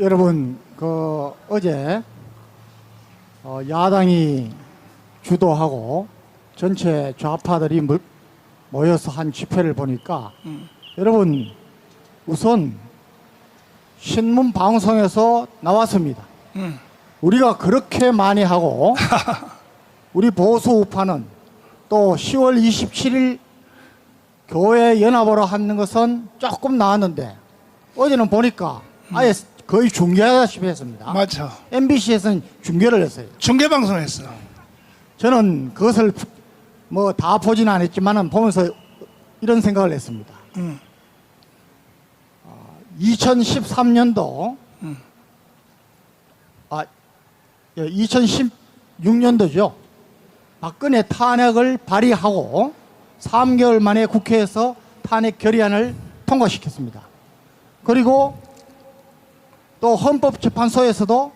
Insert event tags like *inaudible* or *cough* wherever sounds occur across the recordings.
여러분 그 어제 어, 야당이 주도하고 전체 좌파들이 물- 모여서 한 집회를 보니까 여러분 우선 신문 방송에서 나왔습니다. 음. 우리가 그렇게 많이 하고 *laughs* 우리 보수 우파는 또 10월 27일 교회 연합으로 하는 것은 조금 나왔는데 어제는 보니까 아예 거의 중계하다시피 했습니다. 맞아. MBC에서는 중계를 했어요. 중계 방송했어. 저는 그것을 뭐 다 보지는 않았지만은 보면서 이런 생각을 했습니다. 음. 2013년도 아 2016년도죠. 박근혜 탄핵을 발의하고 3개월 만에 국회에서 탄핵 결의안을 통과시켰습니다. 그리고 또 헌법재판소에서도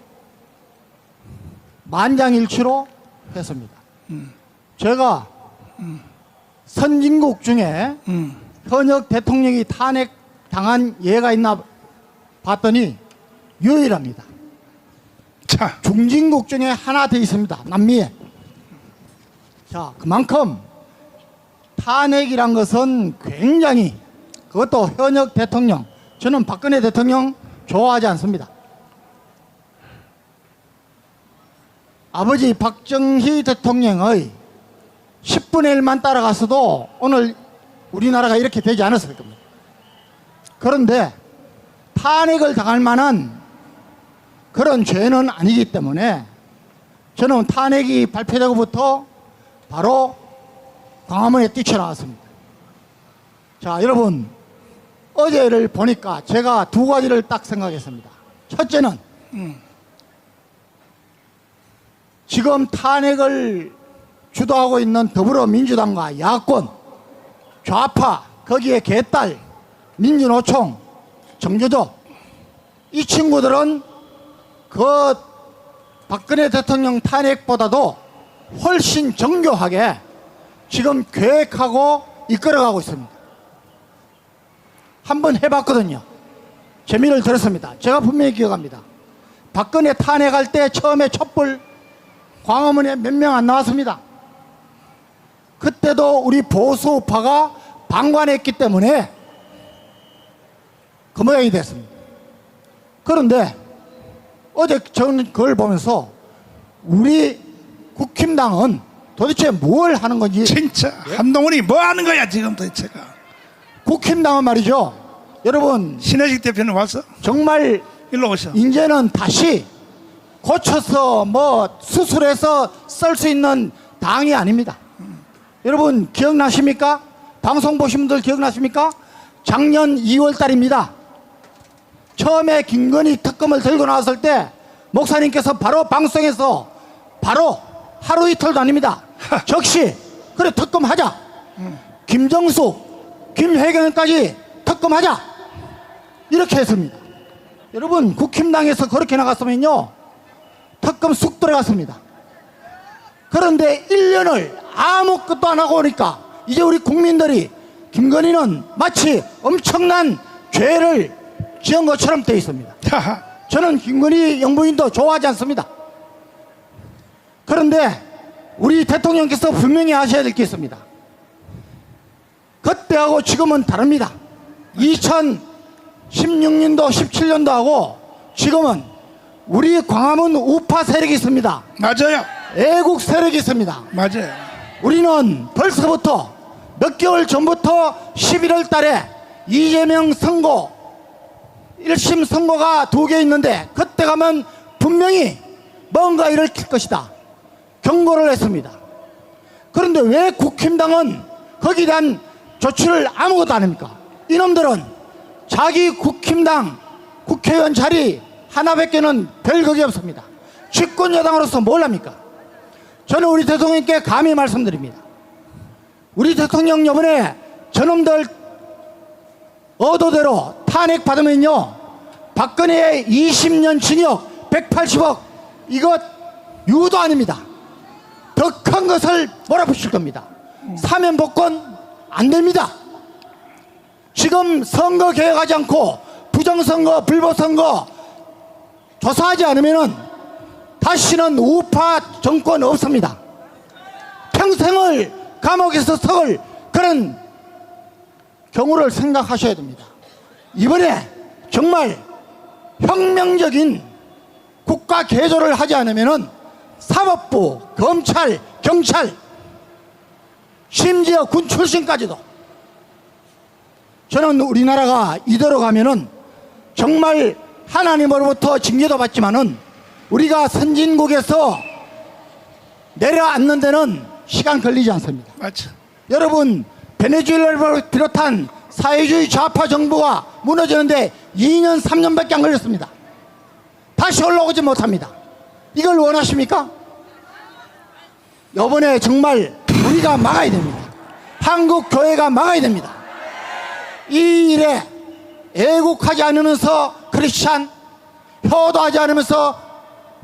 만장일치로 했습니다. 제가 선진국 중에 음. 현역 대통령이 탄핵 당한 예가 있나 봤더니 유일합니다. 자, 중진국 중에 하나 더 있습니다. 남미에. 자, 그만큼 탄핵이란 것은 굉장히 그것도 현역 대통령 저는 박근혜 대통령 좋아하지 않습니다. 아버지 박정희 대통령의 10분의 1만 따라갔어도 오늘 우리나라가 이렇게 되지 않았을 겁니다. 그런데 탄핵을 당할 만한 그런 죄는 아니기 때문에 저는 탄핵이 발표되고부터 바로 광화문에 뛰쳐나왔습니다. 자, 여러분, 어제를 보니까 제가 두 가지를 딱 생각했습니다. 첫째는 지금 탄핵을 주도하고 있는 더불어민주당과 야권, 좌파, 거기에 개딸, 민주노총, 정교조, 이 친구들은 그 박근혜 대통령 탄핵보다도 훨씬 정교하게 지금 계획하고 이끌어가고 있습니다. 한번 해봤거든요. 재미를 들었습니다. 제가 분명히 기억합니다. 박근혜 탄핵할 때 처음에 촛불 광화문에 몇 명 안 나왔습니다. 그때도 우리 보수파가 방관했기 때문에 그 모양이 됐습니다. 그런데 어제 저는 그걸 보면서 우리 국힘당은 도대체 뭘 하는 건지 진짜 한동훈이 뭐 하는 거야 지금 도대체가. 국힘당은 말이죠. 여러분 신혜식 대표는 왔어? 정말 일로 오셔. 이제는 다시 고쳐서 뭐 수술해서 쓸 수 있는 당이 아닙니다. 여러분 기억나십니까? 방송 보신 분들 기억나십니까? 작년 2월 달입니다. 처음에 김건희 특검을 들고 나왔을 때 목사님께서 바로 방송에서 바로 하루 이틀도 아닙니다. *laughs* 적시 그래 특검하자. 김정숙, 김혜경까지 특검하자. 이렇게 했습니다. 여러분 국힘당에서 그렇게 나갔으면요 특검 쑥 들어갔습니다. 그런데 1년을 아무것도 안 하고 오니까 이제 우리 국민들이 김건희는 마치 엄청난 죄를 지은 것처럼 되어 있습니다. 저는 김건희 영부인도 좋아하지 않습니다. 그런데 우리 대통령께서 분명히 하셔야 될 게 있습니다. 그때하고 지금은 다릅니다. 2016년도, 17년도하고 지금은 우리 광화문 우파 세력이 있습니다. 맞아요. 애국 세력이 있습니다. 맞아요. 우리는 벌써부터 몇 개월 전부터 11월 달에 이재명 선거 1심 선거가 두 개 있는데 그때 가면 분명히 뭔가 일으킬 것이다. 경고를 했습니다. 그런데 왜 국힘당은 거기에 대한 조치를 아무것도 안 합니까? 이놈들은 자기 국힘당 국회의원 자리 하나밖에는 별 적이 없습니다. 집권 여당으로서 뭘 합니까? 저는 우리 대통령께 감히 말씀드립니다. 우리 대통령 이번에 저놈들 의도대로 탄핵 받으면요 박근혜의 20년 징역 180억 이것 유도 아닙니다. 더 큰 것을 몰아붙일 겁니다. 사면 복권 안 됩니다. 지금 선거 개혁하지 않고 부정선거, 불법선거 조사하지 않으면은 다시는 우파 정권 없습니다. 평생을 감옥에서 썩을 그런 경우를 생각하셔야 됩니다. 이번에 정말 혁명적인 국가 개조를 하지 않으면은 사법부, 검찰, 경찰, 심지어 군 출신까지도 저는 우리나라가 이대로 가면은 정말 하나님으로부터 징계도 받지만은 우리가 선진국에서 내려앉는 데는 시간 걸리지 않습니다. 맞죠. 여러분 베네수엘라를 비롯한 사회주의 좌파 정부가 무너지는데 2년 3년밖에 안 걸렸습니다. 다시 올라오지 못합니다. 이걸 원하십니까? 이번에 정말 우리가 막아야 됩니다. 한국 교회가 막아야 됩니다. 이 일에 애국하지 않으면서 크리스찬, 효도하지 않으면서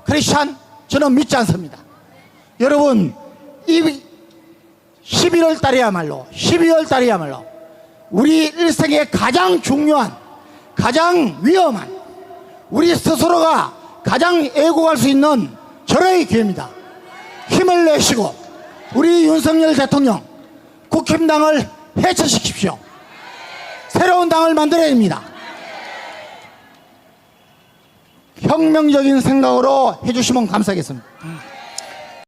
크리스찬, 저는 믿지 않습니다. 여러분, 이 11월 달이야말로 12월 달이야말로 우리 일생에 가장 중요한 가장 위험한 우리 스스로가 가장 애국할 수 있는 절호의 기회입니다. 힘을 내시고 우리 윤석열 대통령 국힘당을 해체시키십시오. 새로운 당을 만들어야 됩니다. 혁명적인 생각으로 해주시면 감사하겠습니다.